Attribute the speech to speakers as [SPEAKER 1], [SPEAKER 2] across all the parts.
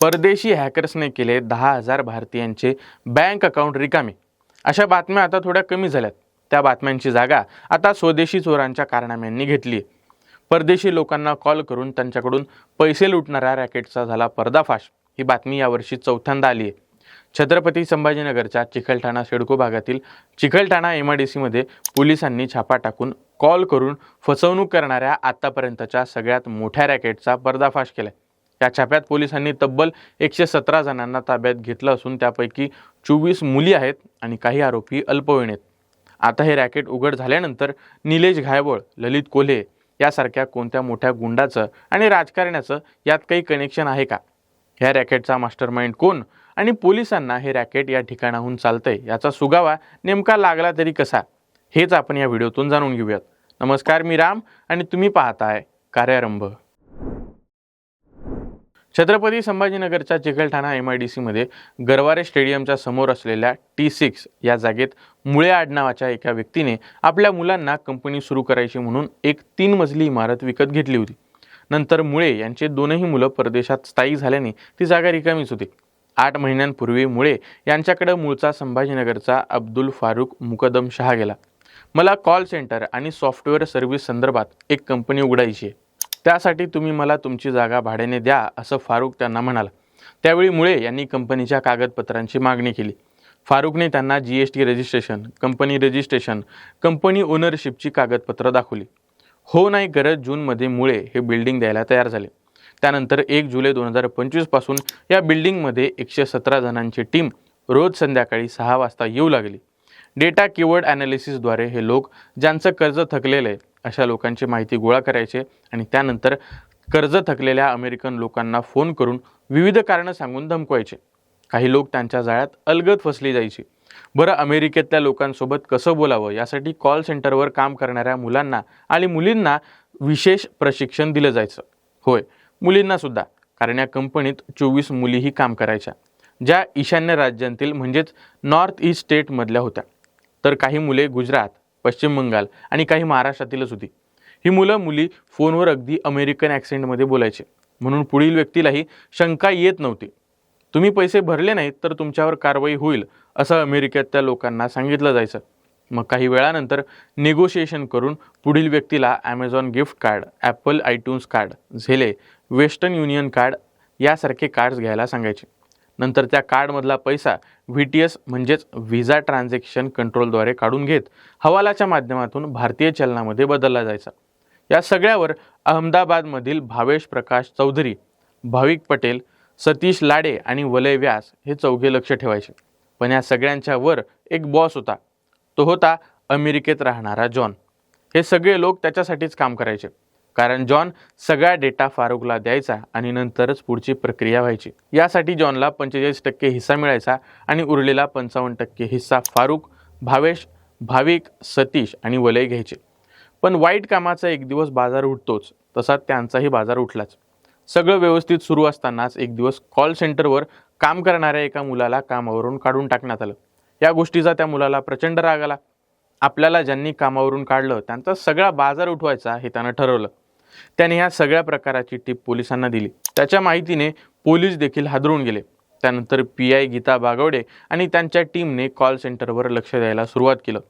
[SPEAKER 1] परदेशी हॅकर्सने केले दहा हजार भारतीयांचे बँक अकाउंट रिकामे. अशा बातम्या आता थोड्या कमी झाल्यात. त्या बातम्यांची जागा आता स्वदेशी चोरांच्या कारनाम्यांनी घेतली परदेशी लोकांना कॉल करून त्यांच्याकडून पैसे लुटणाऱ्या रॅकेटचा झाला पर्दाफाश. ही बातमी यावर्षी चौथ्यांदा आली आहे छत्रपती संभाजीनगरच्या चिखलठाणा सिडको भागातील चिखलठाणा एम आय डी सीमध्ये पोलिसांनी छापा टाकून कॉल करून फसवणूक करणाऱ्या आतापर्यंतच्या सगळ्यात मोठ्या रॅकेटचा पर्दाफाश केलाय. या छाप्यात पोलिसांनी तब्बल एकशे सतरा जणांना ताब्यात घेतलं असून त्यापैकी चोवीस मुली आहेत आणि काही आरोपी अल्पवयीन आहेत. आता हे रॅकेट उघड झाल्यानंतर निलेश घायवळ ललित कोल्हे यासारख्या कोणत्या मोठ्या गुंडाचं आणि राजकारण्याचं यात काही कनेक्शन आहे का? ह्या रॅकेटचा मास्टर माइंड कोण आणि पोलिसांना हे रॅकेट या ठिकाणाहून चालतंय याचा सुगावा नेमका लागला तरी कसा? हेच आपण या व्हिडिओतून जाणून घेऊयात. नमस्कार मी राम आणि तुम्ही पाहताय कार्यारंभ. छत्रपती संभाजीनगरच्या चिकलठाणा एम आय डी सीमध्ये गरवारे स्टेडियमच्या समोर असलेल्या टी सिक्स या जागेत मुळे आडनावाच्या एका व्यक्तीने आपल्या मुलांना कंपनी सुरू करायची म्हणून एक तीन मजली इमारत विकत घेतली होती. नंतर मुळे यांचे दोनही मुलं परदेशात स्थायिक झाल्याने ती जागा रिकामीच होती. आठ महिन्यांपूर्वी मुळे यांच्याकडे मूळचा संभाजीनगरचा अब्दुल फारूक मुकदम शहा गेला. मला कॉल सेंटर आणि सॉफ्टवेअर सर्व्हिस संदर्भात एक कंपनी उघडायची आहे. त्यासाठी तुम्ही मला तुमची जागा भाड्याने द्या असं फारूक त्यांना म्हणाला. त्यावेळी मुळे यांनी कंपनीच्या कागदपत्रांची मागणी केली. फारूकने त्यांना G S T registration company registration company ओनरशिपची कागदपत्रं दाखवली. हो नाही करत जूनमध्ये मुळे हे बिल्डिंग द्यायला तयार झाले. त्यानंतर एक जुलै दोन हजार पंचवीसपासून या बिल्डिंगमध्ये एकशे सतरा जणांची टीम रोज संध्याकाळी सहा वाजता येऊ लागली. डेटा किवर्ड ॲनालिसिसद्वारे हे लोक ज्यांचं कर्ज थकलेलं आहे अशा लोकांची माहिती गोळा करायचे आणि त्यानंतर कर्ज थकलेल्या अमेरिकन लोकांना फोन करून विविध कारणं सांगून धमकवायचे. काही लोक त्यांच्या जाळ्यात अलगद फसली जायची. बरं अमेरिकेतल्या लोकांसोबत कसं बोलावं यासाठी कॉल सेंटरवर काम करणाऱ्या मुलांना आणि मुलींना विशेष प्रशिक्षण दिलं जायचं. होय मुलींनासुद्धा कारण या कंपनीत चोवीस मुलीही काम करायच्या ज्या ईशान्य राज्यांतील म्हणजेच नॉर्थ ईस्ट स्टेटमधल्या होत्या. तर काही मुले गुजरात पश्चिम बंगाल आणि काही महाराष्ट्रातीलच होती. ही मुलं मुली फोनवर अगदी अमेरिकन ॲक्सेंटमध्ये बोलायचे. म्हणून पुढील व्यक्तीलाही शंका येत नव्हती. तुम्ही पैसे भरले नाहीत तर तुमच्यावर कारवाई होईल असं अमेरिकेतल्या लोकांना सांगितलं जायचं. मग काही वेळानंतर निगोशिएशन करून पुढील व्यक्तीला Amazon gift card Apple iTunes card Zelle Western Union card यासारखे कार्ड्स घ्यायला सांगायचे. नंतर त्या कार्डमधला पैसा व्ही टी एस म्हणजेच व्हिजा ट्रान्झॅक्शन कंट्रोलद्वारे काढून घेत हवालाच्या माध्यमातून भारतीय चलनामध्ये बदलला जायचा. या सगळ्यावर अहमदाबादमधील भावेश प्रकाश चौधरी भाविक पटेल सतीश लाडे आणि वलय व्यास हे चौघे लक्ष ठेवायचे. पण या सगळ्यांच्या वर एक बॉस होता. तो होता अमेरिकेत राहणारा जॉन. हे सगळे लोक त्याच्यासाठीच काम करायचे. कारण जॉन सगळा डेटा फारुखला द्यायचा आणि नंतरच पुढची प्रक्रिया व्हायची. यासाठी जॉनला पंचेचाळीस टक्के हिस्सा मिळायचा आणि उरलेला पंचावन्न टक्के हिस्सा फारुख भावेश भाविक सतीश आणि वलय घ्यायचे. पण वाईट कामाचा एक दिवस बाजार उठतोच तसा त्यांचाही बाजार उठलाच. सगळं व्यवस्थित सुरू असतानाच एक दिवस कॉल सेंटरवर काम करणाऱ्या एका मुलाला कामावरून काढून टाकण्यात आलं. या गोष्टीचा त्या मुलाला प्रचंड राग आला. आपल्याला ज्यांनी कामावरून काढलं त्यांचा सगळा बाजार उठवायचा हे त्यानं ठरवलं. त्याने ह्या सगळ्या प्रकाराची टीप पोलिसांना दिली. त्याच्या माहितीने पोलीस देखील हादरून गेले. त्यानंतर पी आय गीता बागवडे आणि त्यांच्या टीमने कॉल सेंटरवर लक्ष द्यायला सुरुवात केलं.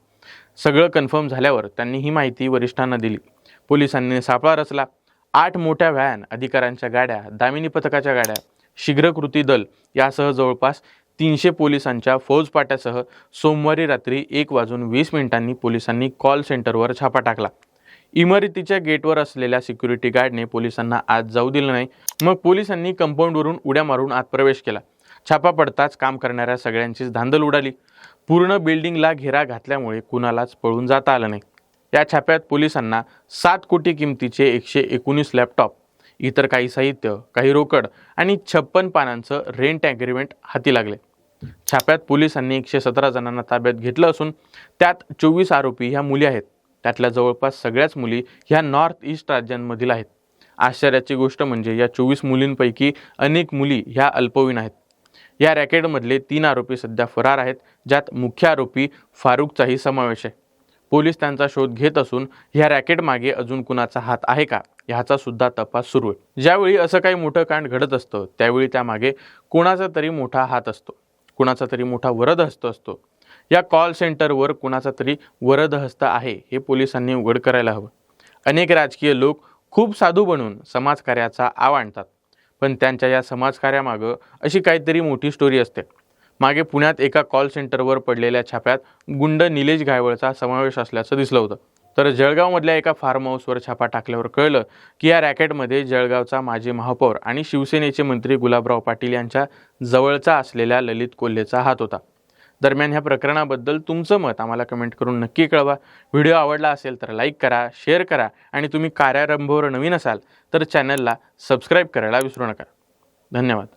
[SPEAKER 1] सगळं कन्फर्म झाल्यावर त्यांनी ही माहिती वरिष्ठांना दिली. पोलिसांनी सापळा रचला. आठ मोठ्या व्हॅन अधिकाऱ्यांच्या गाड्या दामिनी पथकाच्या गाड्या शीघ्र कृती दल यासह जवळपास तीनशे पोलिसांच्या फौजपाट्यासह सोमवारी रात्री एक वाजून वीस मिनिटांनी पोलिसांनी कॉल सेंटरवर छापा टाकला. इमारतीच्या गेटवर असलेल्या सिक्युरिटी गार्डने पोलिसांना आत जाऊ दिलं नाही. मग पोलिसांनी कंपाऊंडवरून उड्या मारून आत प्रवेश केला. छापा पडताच काम करणाऱ्या सगळ्यांचीच धांदल उडाली. पूर्ण बिल्डिंगला घेरा घातल्यामुळे कुणालाच पळून जाता आलं नाही. या छाप्यात पोलिसांना सात कोटी किमतीचे एकशे एकोणीस लॅपटॉप इतर काही साहित्य काही रोकड आणि छप्पन पानांचं रेंट ॲग्रीमेंट हाती लागले. छाप्यात पोलिसांनी एकशे सतरा जणांना ताब्यात घेतलं असून त्यात चोवीस आरोपी ह्या मुली आहेत. त्यातल्या जवळपास सगळ्याच मुली ह्या नॉर्थ ईस्ट राज्यांमधील आहेत. आश्चर्याची गोष्ट म्हणजे या चोवीस मुलींपैकी अनेक मुली ह्या अल्पवयीन आहेत. या रॅकेटमधले तीन आरोपी सध्या फरार आहेत ज्यात मुख्य आरोपी फारुखचाही समावेश आहे. पोलीस त्यांचा शोध घेत असून ह्या रॅकेटमागे अजून कुणाचा हात आहे का ह्याचा सुद्धा तपास सुरू आहे. ज्यावेळी असं काही मोठं कांड घडत असतं त्यावेळी त्यामागे कोणाचा तरी मोठा हात असतो कुणाचा तरी मोठा वरद हस्त असतो. या कॉल सेंटरवर कुणाचा तरी वरदहस्त आहे हे पोलिसांनी उघड करायला हवं. अनेक राजकीय लोक खूप साधू बनून समाजकार्याचा आव आणतात. पण त्यांच्या या समाजकार्यामागं अशी काहीतरी मोठी स्टोरी असते. मागे पुण्यात एका कॉल सेंटरवर पडलेल्या छाप्यात गुंड निलेश घायवळचा समावेश असल्याचं दिसलं होतं. तर जळगावमधल्या एका फार्म हाऊसवर छापा टाकल्यावर कळलं की या रॅकेटमध्ये जळगावचा माजी महापौर आणि शिवसेनेचे मंत्री गुलाबराव पाटील यांच्या जवळचा असलेल्या ललित कोल्हेचा हात होता. दरम्यान ह्या प्रकरणाबद्दल तुमचं मत आम्हाला कमेंट करून नक्की कळवा. व्हिडिओ आवडला असेल तर लाईक करा शेअर करा आणि तुम्ही कार्यारंभावर नवीन असाल तर चॅनलला सबस्क्राईब करायला विसरू नका. धन्यवाद.